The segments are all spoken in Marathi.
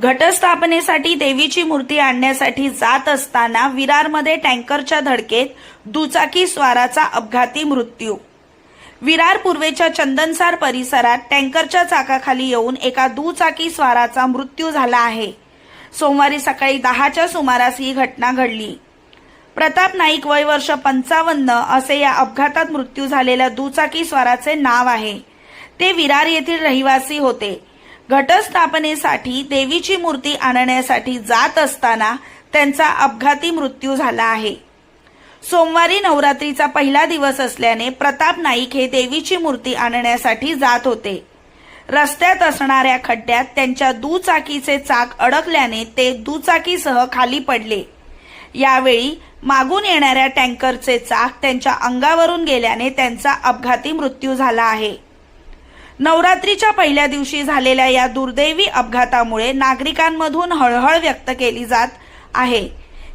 घटस्थापनेसाठी देवीची मूर्ती आणण्यासाठी जात असताना विरारमध्ये टँकरच्या धडकेत दुचाकी स्वाराचा अपघाती मृत्यू. विरार पूर्वेच्या चंदनसार परिसरात टँकरच्या चाकाखाली येऊन एका दुचाकी स्वाराचा मृत्यू झाला आहे. सोमवारी सकाळी दहाच्या सुमारास ही घटना घडली. प्रताप नाईक वय वर्ष पंचावन्न असे या अपघातात मृत्यू झालेल्या दुचाकी स्वाराचे नाव आहे. ते विरार येथील रहिवासी होते. घटस्थापनेसाठी देवीची मूर्ती आणण्यासाठी जात असताना त्यांचा अपघाती मृत्यू झाला आहे. सोमवारी नवरात्रीचा पहिला दिवस असल्याने प्रताप नाईक हे देवीची मूर्ती आणण्यासाठी जात होते. रस्त्यात असणाऱ्या खड्ड्यात त्यांच्या दुचाकीचे चाक अडकल्याने ते दुचाकीसह खाली पडले. यावेळी मागून येणाऱ्या टँकरचे चाक त्यांच्या अंगावरून गेल्याने त्यांचा अपघाती मृत्यू झाला आहे. नवरात्रीच्या पहिल्या दिवशी झालेल्या या दुर्दैवी अपघातामुळे नागरिकांमधून हळहळ व्यक्त केली जात आहे.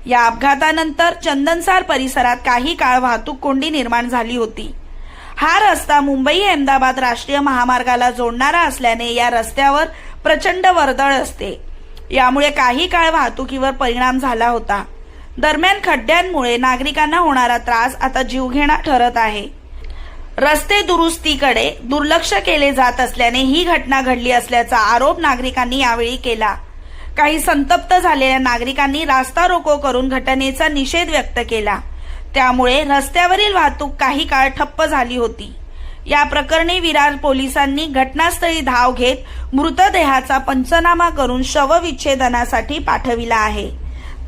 या अपघातानंतर चंदनसार परिसरात काही काळ वाहतूक कोंडी निर्माण झाली होती. हा रस्ता मुंबई अहमदाबाद राष्ट्रीय महामार्गाला जोडणारा असल्याने या रस्त्यावर प्रचंड वर्दळ असते. यामुळे काही काळ वाहतुकीवर परिणाम झाला होता. दरम्यान खड्ड्यांमुळे नागरिकांना होणारा त्रास आता जीवघेणा ठरत आहे. रस्ते दुरुस्तीकडे दुर्लक्ष केले जात असल्याने ही घटना घडली असल्याचा आरोप नागरिकांनी यावेळी केला. काही संतप्त झालेल्या नागरिकांनी रास्ता रोको करून घटनेचा निषेध व्यक्त केला. त्यामुळे रस्त्यावरील वाहतूक काही काळ ठप्प झाली होती. या प्रकरणी विरार पोलिसांनी घटनास्थळी धाव घेत मृतदेहाचा पंचनामा करून शवविच्छेदनासाठी पाठविला आहे.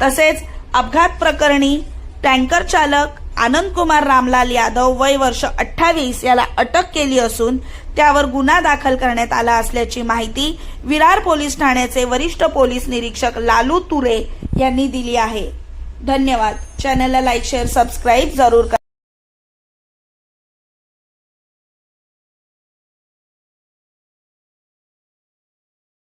तसेच अपघात प्रकरणी टँकर चालक आनंद कुमार रामलाल यादव वय वर्ष अठ्ठावीस याला अटक केली असून त्यावर गुन्हा दाखल करण्यात आला असल्याची माहिती विरार पोलीस ठाण्याचे वरिष्ठ पोलीस निरीक्षक लालू तुरे यांनी दिली आहे. धन्यवाद. चॅनलला लाईक शेअर सबस्क्राईब जरूर करा.